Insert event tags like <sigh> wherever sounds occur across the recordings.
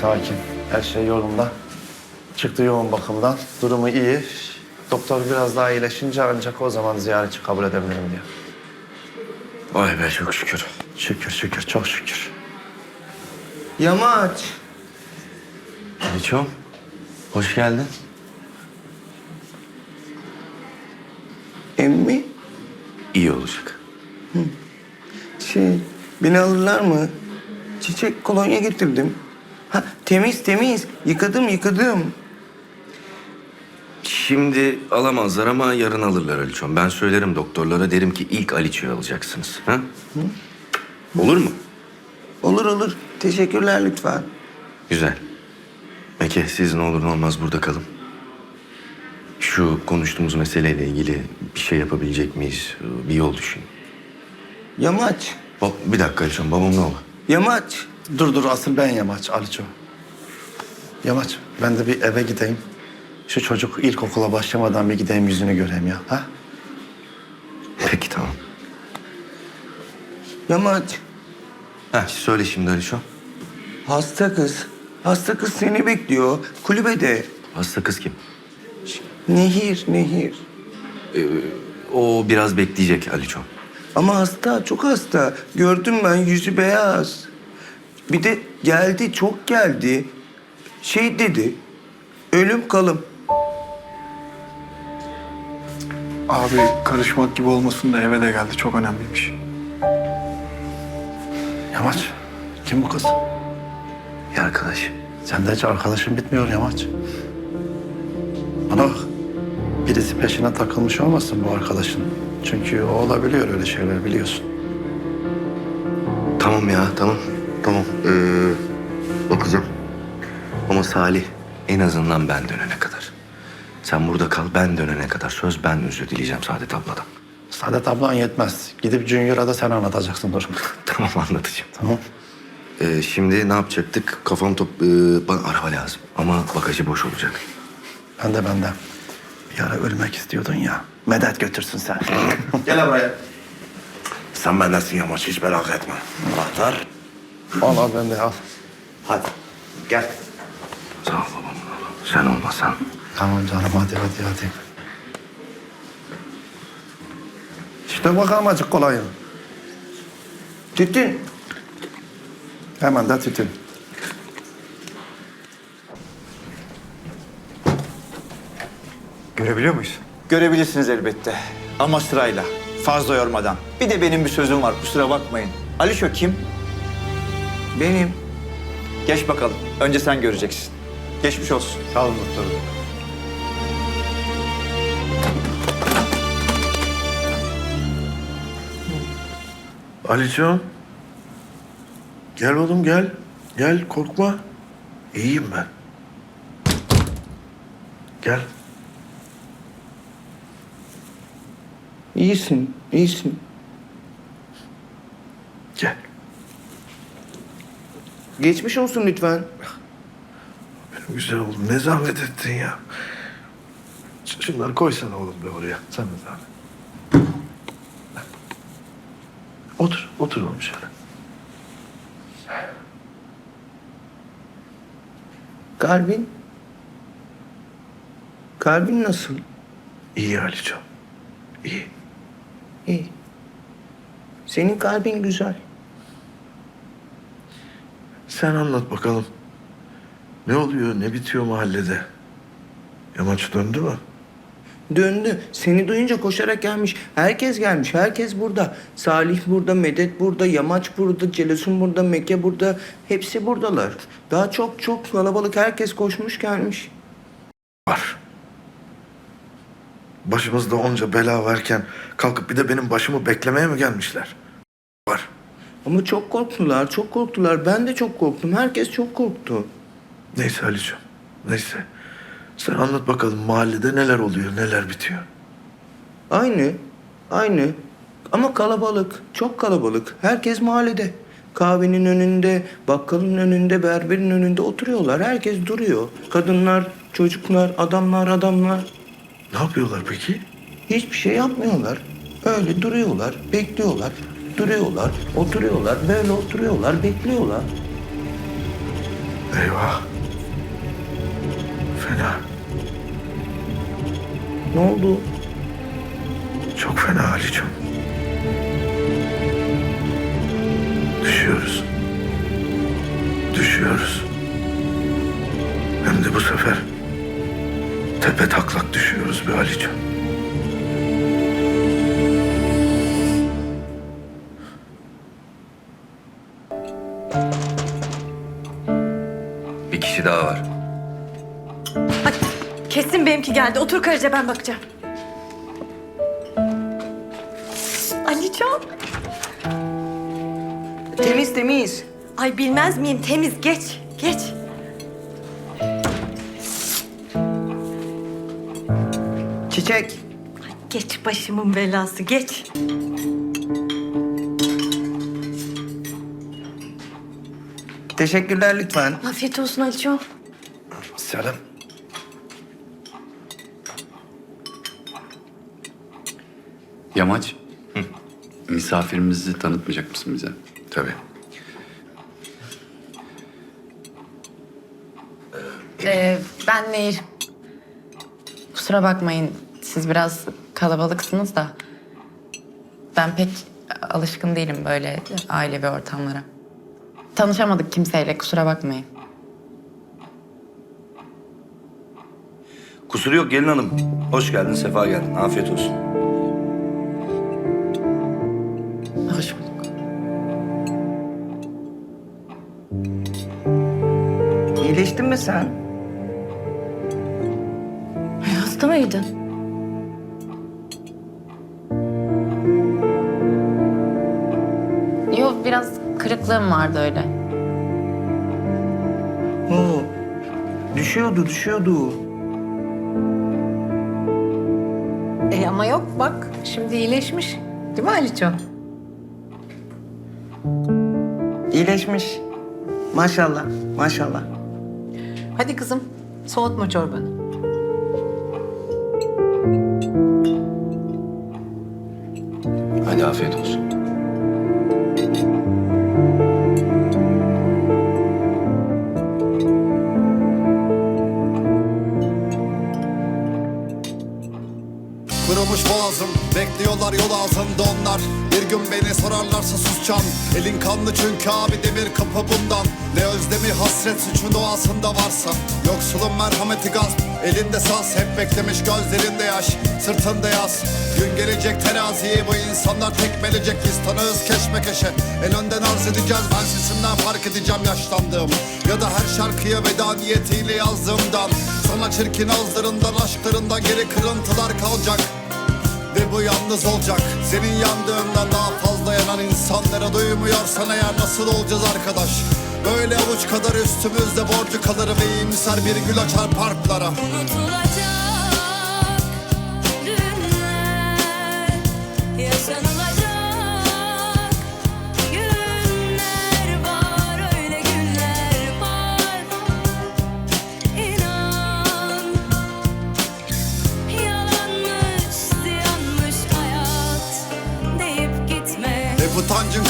sakin. Her şey yolunda. Çıktı yoğun bakımdan. Durumu iyi. Doktor biraz daha iyileşince ancak o zaman ziyaretçi kabul edebilirim diyor. Vay be çok şükür. Şükür şükür çok şükür. Yamaç. Aliçom, hoş geldin. Emmi İyi olacak. şey beni alırlar mı? Çiçek kolonya getirdim. Ha temiz temiz. Yıkadım yıkadım. Şimdi alamazlar ama yarın alırlar Aliçom. Ben söylerim doktorlara derim ki ilk Aliço'yu alacaksınız. Ha? Olur mu? Olur olur. Teşekkürler lütfen. Güzel. Peki siz ne olur ne olmaz burada kalın. Şu konuştuğumuz meseleyle ilgili bir şey yapabilecek miyiz? Bir yol düşün. Yamaç. Ba- bir dakika Aliçom, babam ne oldu? Yamaç. Dur dur asıl ben Yamaç Aliço. Yamaç ben de bir eve gideyim. Şu çocuk ilkokula başlamadan bir gideyim yüzünü göreyim ya. Ha? Peki tamam. Yamaç. Ha, söyle şimdi Aliçom. Hasta kız. Hasta kız seni bekliyor. Kulübede. Hasta kız kim? Nehir, nehir. O biraz bekleyecek Aliçom. Ama hasta, çok hasta. Gördüm ben yüzü beyaz. Bir de geldi, çok geldi. Şey dedi, ölüm kalım. Abi karışmak gibi olmasın da eve de geldi. Çok önemliymiş. Yamaç kim bu kız? Bir arkadaş. Sende hiç arkadaşın bitmiyor Yamaç. Bana bak. Birisi peşine takılmış olmasın bu arkadaşın. Çünkü o olabiliyor öyle şeyler biliyorsun. Tamam ya tamam. Tamam. Ee, bakacağım. Ama Salih en azından ben dönene kadar. Sen burada kal ben dönene kadar. Söz ben özür dileyeceğim Saadet abladan. Saadet ablan yetmez. Gidip Junior'a da sen anlatacaksın durumu. <laughs> tamam anlatacağım. tamam. Ee, şimdi ne yapacaktık? Kafam top... ee, bana araba lazım. Ama bagajı boş olacak. Ben de benden. Bir ara ölmek istiyordun ya. Medet götürsün sen. <laughs> Gel buraya. sen bendensin Yamaç hiç merak etme. Anahtar. Al al ben de al. Hadi. Gel. Sağ ol babam. Sen olmasan. Tamam canım hadi hadi hadi. İşte bakalım azıcık kolayım. Tütün. Hemen de tütün. Görebiliyor muyuz? Görebilirsiniz elbette. Ama sırayla. Fazla yormadan. Bir de benim bir sözüm var kusura bakmayın. Alişo kim? Benim. Geç bakalım. Önce sen göreceksin. Geçmiş olsun. Sağ olun doktorum. Alican. Gel oğlum gel. Gel korkma. İyiyim ben. Gel. İyisin, iyisin. Gel. Geçmiş olsun lütfen. Benim güzel oğlum ne zahmet ettin ya. Ş- Şunları koysana oğlum be oraya. Sen de zahmet. Otur, otur oğlum şöyle. Kalbin? Kalbin nasıl? İyi Alican. İyi. İyi. Senin kalbin güzel. Sen anlat bakalım. Ne oluyor, ne bitiyor mahallede? Yamaç döndü mü? Döndü. Seni duyunca koşarak gelmiş. Herkes gelmiş. Herkes burada. Salih burada, Medet burada, Yamaç burada, Celesun burada, Mekke burada. Hepsi buradalar. Daha çok çok kalabalık. Herkes koşmuş gelmiş. Var. Başımızda onca bela varken kalkıp bir de benim başımı beklemeye mi gelmişler? Ama çok korktular, çok korktular. Ben de çok korktum. Herkes çok korktu. Neyse Ali'cim, neyse. Sen anlat bakalım mahallede neler oluyor, neler bitiyor. Aynı, aynı. Ama kalabalık, çok kalabalık. Herkes mahallede. Kahvenin önünde, bakkalın önünde, berberin önünde oturuyorlar. Herkes duruyor. Kadınlar, çocuklar, adamlar, adamlar. Ne yapıyorlar peki? Hiçbir şey yapmıyorlar. Öyle duruyorlar, bekliyorlar. Duruyorlar, oturuyorlar, böyle oturuyorlar, bekliyorlar. Eyvah. Fena. Ne oldu? Çok fena Ali'cim. Düşüyoruz. Düşüyoruz. Hem de bu sefer tepe taklak düşüyoruz be Ali'cim. Kişi daha var. Ay, kesin benimki geldi. Otur Karaca ben bakacağım. Alican. Temiz temiz. Ay bilmez miyim temiz geç geç. Çiçek. Geç başımın belası geç. Teşekkürler lütfen. Afiyet olsun Alican. Selam. Yamaç. Misafirimizi tanıtmayacak mısın bize? Tabii. Ee, ben Nehir. Kusura bakmayın. Siz biraz kalabalıksınız da. Ben pek alışkın değilim böyle ailevi ortamlara. Tanışamadık kimseyle kusura bakmayın. Kusuru yok gelin hanım. Hoş geldin, sefa geldin. Afiyet olsun. Hoş bulduk. İyileştin mi sen? Ay, hasta mıydın? Kırıklığım vardı öyle. Oo. Düşüyordu düşüyordu. E ama yok bak şimdi iyileşmiş. Değil mi Aliço? İyileşmiş. Maşallah maşallah. Hadi kızım soğutma çorbanı. Hadi afiyet olsun. Bekliyorlar yol ağzında onlar. Bir gün beni sorarlarsa susacağım. Elin kanlı çünkü abi demir kapı bundan. Ne özlemi hasret suçun doğasında varsa. Yoksulun merhameti gaz. Elinde saz hep beklemiş gözlerinde yaş. Sırtında yaz. Gün gelecek teraziyi bu insanlar tekmelecek. Biz tanığız keşmekeşe. En önden arz edeceğiz. Ben sesimden fark edeceğim yaşlandığım Ya da her şarkıya veda niyetiyle yazdığımdan. Sana çirkin ağızlarından aşklarından geri kırıntılar kalacak ve bu yalnız olacak. Senin yandığından daha fazla yanan insanlara duymuyorsan eğer nasıl olacağız arkadaş? Böyle avuç kadar üstümüzde borcu kalır ve iyimser bir gül açar parklara. Unutulacak günler Yaşanılacak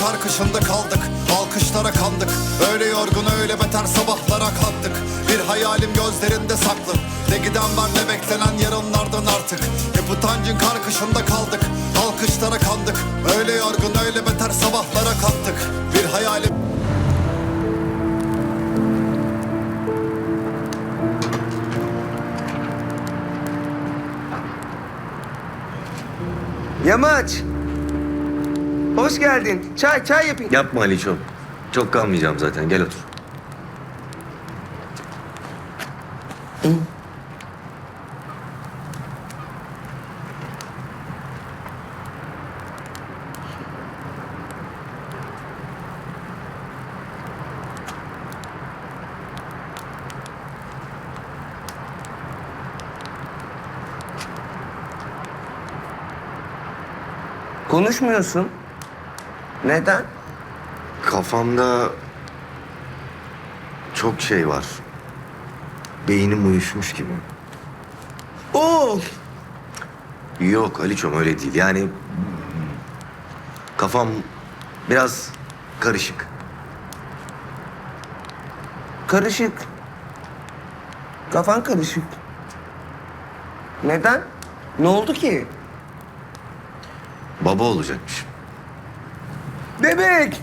utancın karkışında kaldık Alkışlara kandık. Öyle yorgun öyle beter sabahlara kalktık. Bir hayalim gözlerinde saklı. Ne giden var ne beklenen yarınlardan artık. Hep utancın karkışında kaldık Alkışlara kandık. Öyle yorgun öyle beter sabahlara kalktık. Bir hayalim Yamaç. Hoş geldin. Çay çay yapayım. Yapma Aliço. Çok kalmayacağım zaten. Gel otur. Konuşmuyorsun. Neden? Kafamda çok şey var. Beynim uyuşmuş gibi. Oo. Yok Aliço'm öyle değil. Yani kafam biraz karışık. Karışık. Kafan karışık. Neden? Ne oldu ki? Baba olacakmış. Bebek!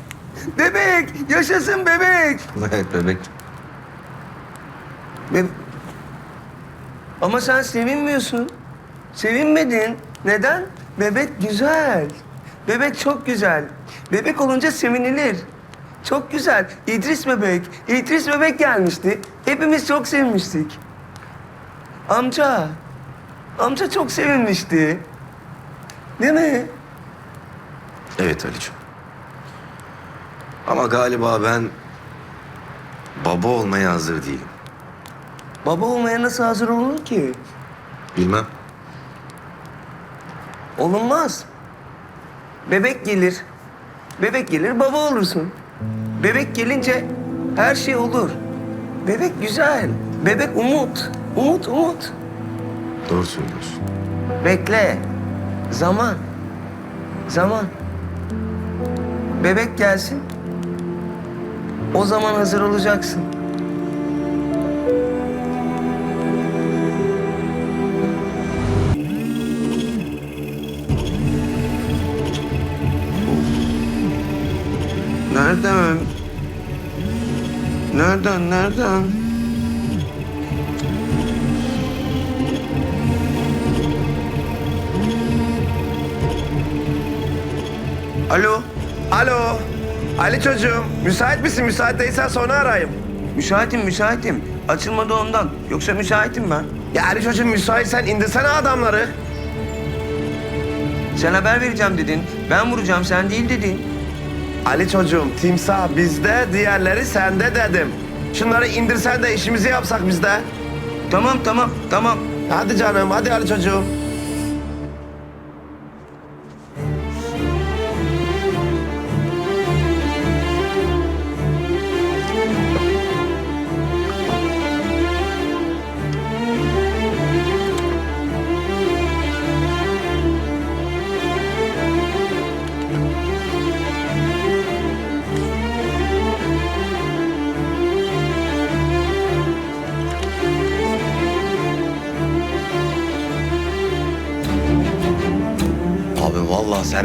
Bebek! Yaşasın bebek! <laughs> Evet bebek. Be- Ama sen sevinmiyorsun. Sevinmedin. Neden? Bebek güzel. Bebek çok güzel. Bebek olunca sevinilir. Çok güzel. İdris bebek. İdris bebek gelmişti. Hepimiz çok sevinmiştik. Amca. Amca çok sevinmişti. Değil mi? Evet Ali'ciğim. Ama galiba ben baba olmaya hazır değilim. Baba olmaya nasıl hazır olunur ki? Bilmem. Olunmaz. Bebek gelir. Bebek gelir baba olursun. Bebek gelince her şey olur. Bebek güzel. Bebek umut. Umut umut. Doğru söylüyorsun. Bekle. Zaman. Zaman. Bebek gelsin. O zaman hazır olacaksın. Nereden? Nereden, nereden? Alo. Alo. Ali çocuğum. Müsait misin? Müsait değilsen sonra arayayım. Müsaitim, müsaitim. Açılmadı ondan. Yoksa müsaitim ben. Ya Ali çocuğum müsaitsen indirsene adamları. Sen haber vereceğim dedin. Ben vuracağım, sen değil dedin. Ali çocuğum, timsah bizde, diğerleri sende dedim. Şunları indirsen de işimizi yapsak biz de. Tamam, tamam, tamam. Hadi canım, hadi Ali çocuğum.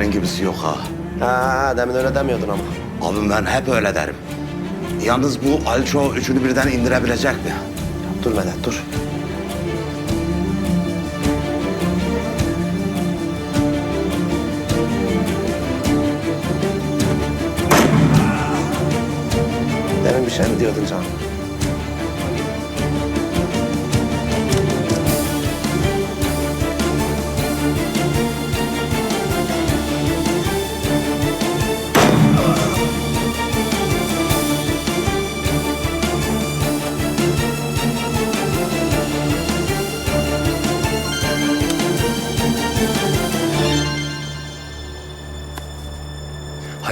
Senin gibisi yok ha. Ha, demin öyle demiyordun ama. Abim ben hep öyle derim. Yalnız bu Alço üçünü birden indirebilecek mi? Dur Medet, dur. Demin bir şey mi diyordun canım?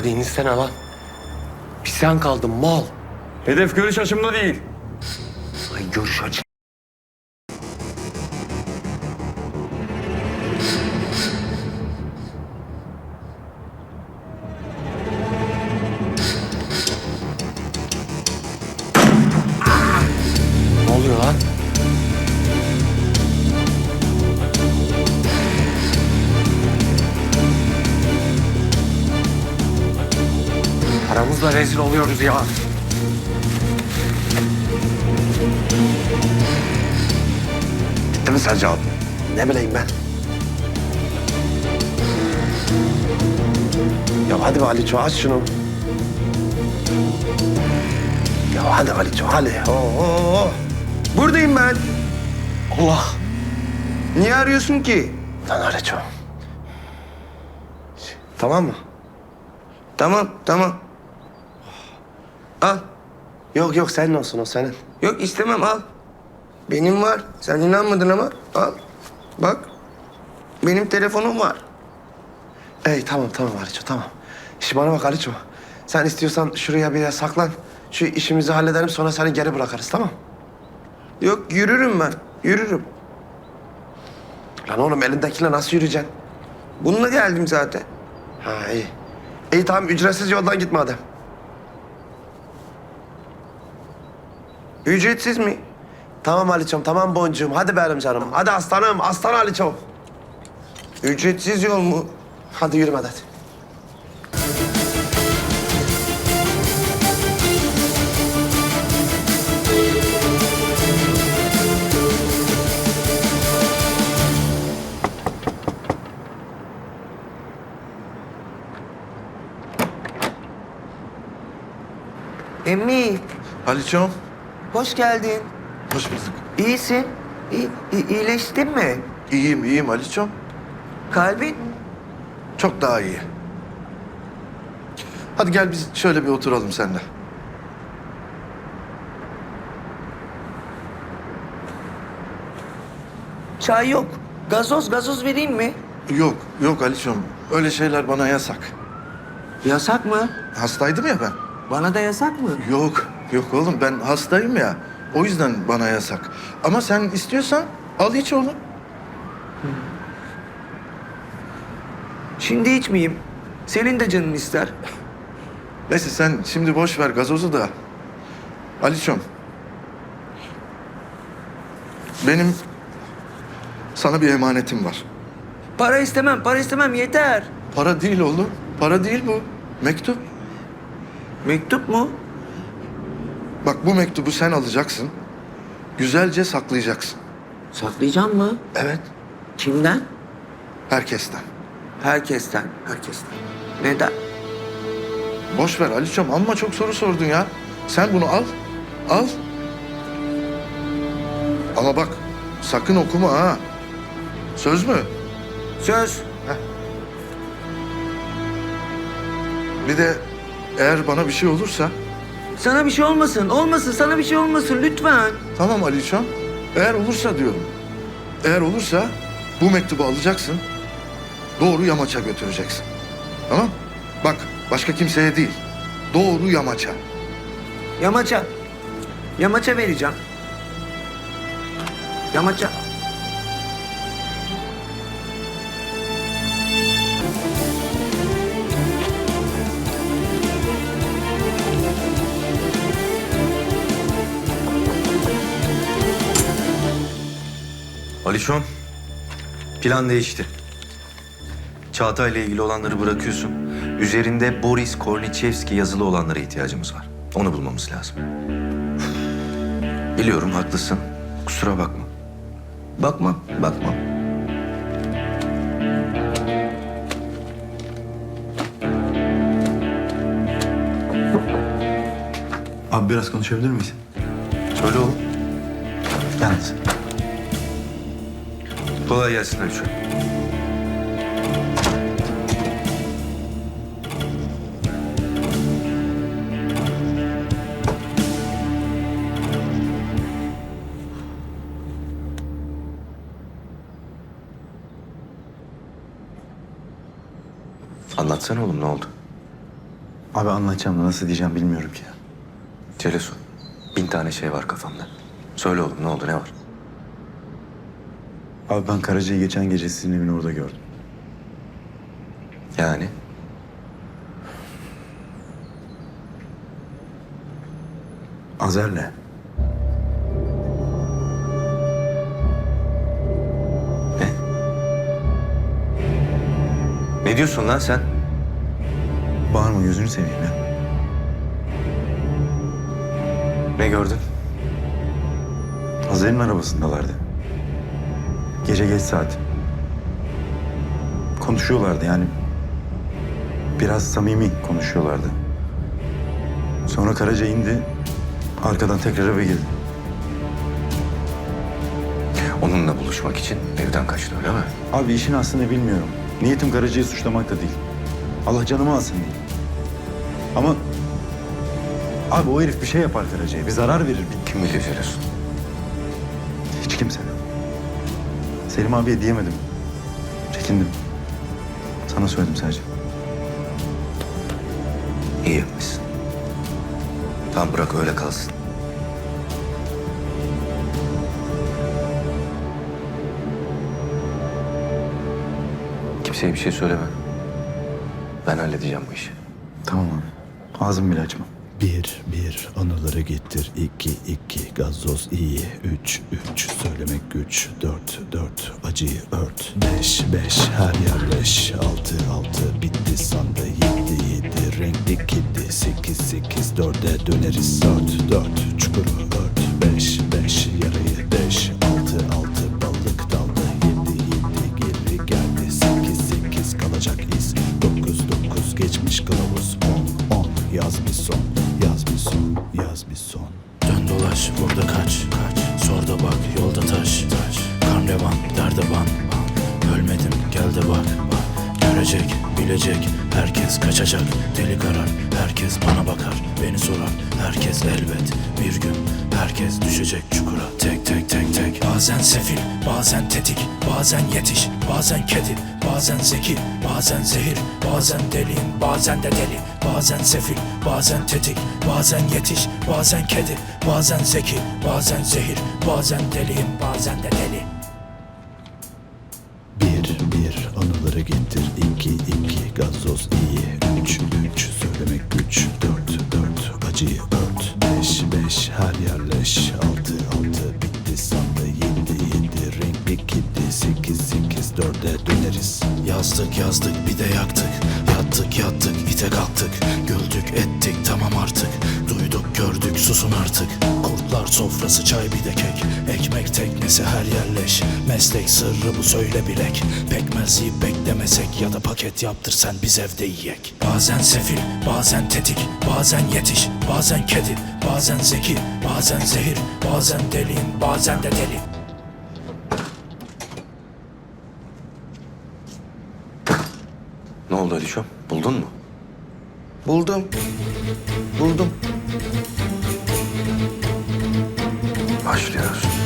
Hadi insene lan. Bir sen kaldın mal. Hedef görüş açımda değil. Ay görüş açı. Aramızda rezil oluyoruz ya. Bitti mi sence abi? Ne bileyim ben. Ya hadi be Aliço aç şunu. Ya hadi Aliço hadi. Oo. Buradayım ben. Allah. Niye arıyorsun ki? Lan Aliço. Tamam mı? Tamam, tamam. Al. Yok yok senin olsun o senin. Yok istemem al. Benim var. Sen inanmadın ama al. Bak. Benim telefonum var. Ey tamam tamam Aliço tamam. Şimdi bana bak Aliço. Sen istiyorsan şuraya bir yere saklan. Şu işimizi halledelim sonra seni geri bırakarız tamam Yok yürürüm ben. Yürürüm. Lan oğlum elindekiyle nasıl yürüyeceksin? Bununla geldim zaten. Ha iyi. İyi tamam ücretsiz yoldan git madem. Ücretsiz mi? Tamam Aliçom, tamam boncuğum. Hadi benim canım. Hadi aslanım, aslan Aliçom. Ücretsiz yol mu? Hadi yürü Medet. Emmi, Aliçom, hoş geldin. hoş bulduk. İyisin. İyi, iyi- iyileştin mi? İyiyim, iyiyim Aliçom. Kalbin? Çok daha iyi. Hadi gel biz şöyle bir oturalım seninle. Çay yok. Gazoz, gazoz vereyim mi? Yok, yok Aliçom. Öyle şeyler bana yasak. Yasak mı? Hastaydım ya ben. Bana da yasak mı? Yok, yok oğlum ben hastayım ya. O yüzden bana yasak. Ama sen istiyorsan al iç oğlum. Şimdi içmeyeyim. Senin de canın ister. Neyse sen şimdi boş ver gazozu da. Aliçom. Benim sana bir emanetim var. Para istemem, para istemem yeter. Para değil oğlum. Para değil bu. Mektup. Mektup mu? Bak bu mektubu sen alacaksın. Güzelce saklayacaksın. Saklayacağım mı? Evet. Kimden? Herkesten. Herkesten. Herkesten. Neden? Boş ver Aliçom amma çok soru sordun ya. Sen bunu al. Al. Ama bak sakın okuma ha. Söz mü? Söz. Bir de eğer bana bir şey olursa Sana bir şey olmasın, olmasın. Sana bir şey olmasın lütfen. Tamam Aliçam. Eğer olursa diyorum. Eğer olursa bu mektubu alacaksın. Doğru yamaça götüreceksin. Tamam? Bak başka kimseye değil. Doğru yamaça. Yamaça. Yamaça vereceğim. Yamaça. Alişon, plan değişti. Çağatay'la ilgili olanları bırakıyorsun. Üzerinde Boris Kornichevski yazılı olanlara ihtiyacımız var. Onu bulmamız lazım. Biliyorum haklısın. Kusura bakma. Bakmam, bakmam. Abi biraz konuşabilir miyiz? Söyle oğlum. Yalnız. Kolay gelsin Alişon. Anlatsana oğlum ne oldu? Abi anlatacağım da nasıl diyeceğim bilmiyorum ki. Celesun, bin tane şey var kafamda. Söyle oğlum ne oldu ne var? Abi ben Karaca'yı geçen gece sizin evin orada gördüm. Yani? Azer'le. Ne diyorsun lan sen? Bağırma gözünü seveyim ya. Ne gördün? Azer'in arabasındalardı. Gece geç saat. Konuşuyorlardı yani. Biraz samimi konuşuyorlardı. Sonra Karaca indi. Arkadan tekrar eve girdi. Onunla buluşmak için evden kaçtı öyle mi? Abi işin aslını bilmiyorum. Niyetim Karaca'yı suçlamak da değil. Allah canımı alsın değil. Ama... Abi o herif bir şey yapar Karaca'ya. Bir zarar verir. Bir... Kim biliyor Celesun? Selim abiye diyemedim. Çekindim. Sana söyledim sadece. İyi yapmışsın. Tamam bırak öyle kalsın. Kimseye bir şey söyleme. Ben halledeceğim bu işi. Tamam abi. Ağzımı bile açma. Bir, bir, anıları getir. İki, iki, gazoz iyi. Üç, üç, söylemek güç. Dört, dört, acıyı ört. Beş, beş, her yerleş. Altı, altı, bitti sandı. Yedi, yedi, renkli kedi. Sekiz, sekiz, dörde döneriz. Dört, dört, çukuru ört. Beş, beş, yarayı deş. Altı, altı, balık daldı. Yedi, yedi, geri geldi. Sekiz, sekiz, kalacak iz. Dokuz, dokuz, geçmiş kılavuz. On, on, yaz bir son. Bir son, yaz bir son. Dön dolaş burada kaç. Kaç Sor da bak yolda taş. Taş Karnevan derde ban. Ölmedim gel de bak bak. Görecek bilecek herkes kaçacak. Deli karar herkes bana bakar. Beni sorar herkes elbet. Bir gün herkes düşecek çukura. Tek tek tek tek. Bazen sefil bazen tetik. Bazen yetiş bazen kedi. Bazen zeki bazen zehir Bazen deliyim bazen de deli. Bazen sefil bazen tetik. Bazen yetiş bazen kedi. Bazen zeki bazen zehir. Bazen deliyim bazen de deli dörde döneriz. Yazdık yazdık bir de yaktık. Yattık yattık ite kalktık. Güldük ettik tamam artık. Duyduk gördük susun artık. Kurtlar sofrası çay bir de kek. Ekmek teknesi her yerleş. Meslek sırrı bu söyle bilek. Pekmez yiyip beklemesek Ya da paket yaptır sen biz evde yiyek. Bazen sefil bazen tetik Bazen yetiş bazen kedi Bazen zeki bazen zehir Bazen deliyim bazen de deli Ne oldu Aliço? Buldun mu? Buldum. Buldum. Başlıyoruz.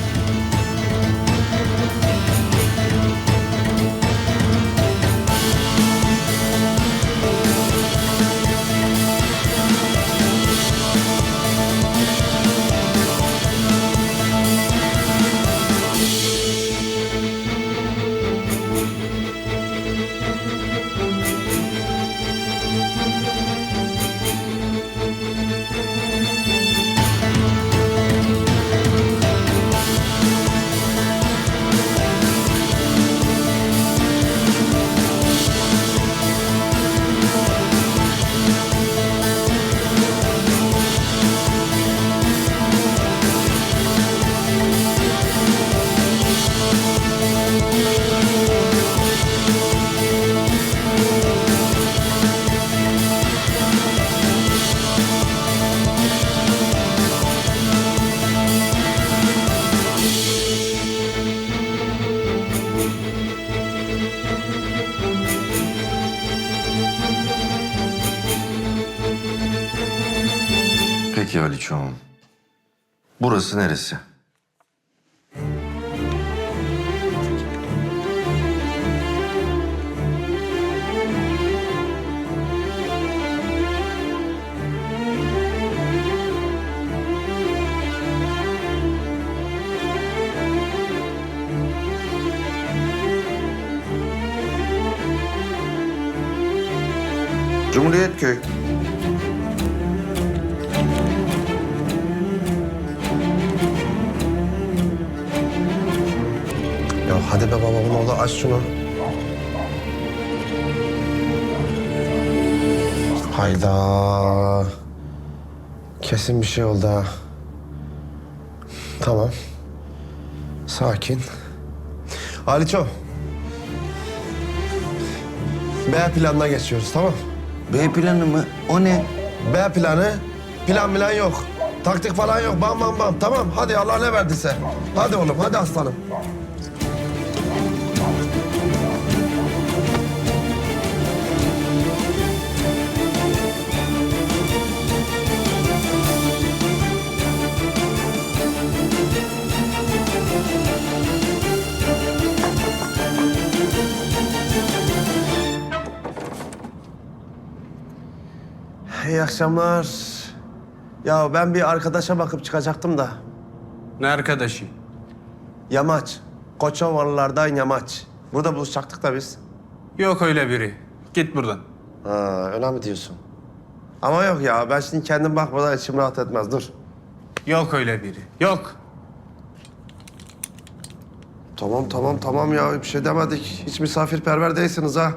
Burası neresi? Hadi be babamın oğlu aç şunu. Hayda. Kesin bir şey oldu ha. Tamam. Sakin. Aliço. B planına geçiyoruz tamam B planı mı? O ne? B planı. Plan plan yok. Taktik falan yok. Bam bam bam. Tamam hadi Allah ne verdiyse. Hadi oğlum hadi aslanım. İyi akşamlar. Ya ben bir arkadaşa bakıp çıkacaktım da. Ne arkadaşı? Yamaç. Koçovalılardan Yamaç. Burada buluşacaktık da biz. Yok öyle biri. Git buradan. Ha, öyle mi diyorsun? Ama yok ya ben şimdi kendim bakmadan içim rahat etmez dur. Yok öyle biri. Yok. Tamam tamam tamam ya bir şey demedik. Hiç misafirperver değilsiniz ha.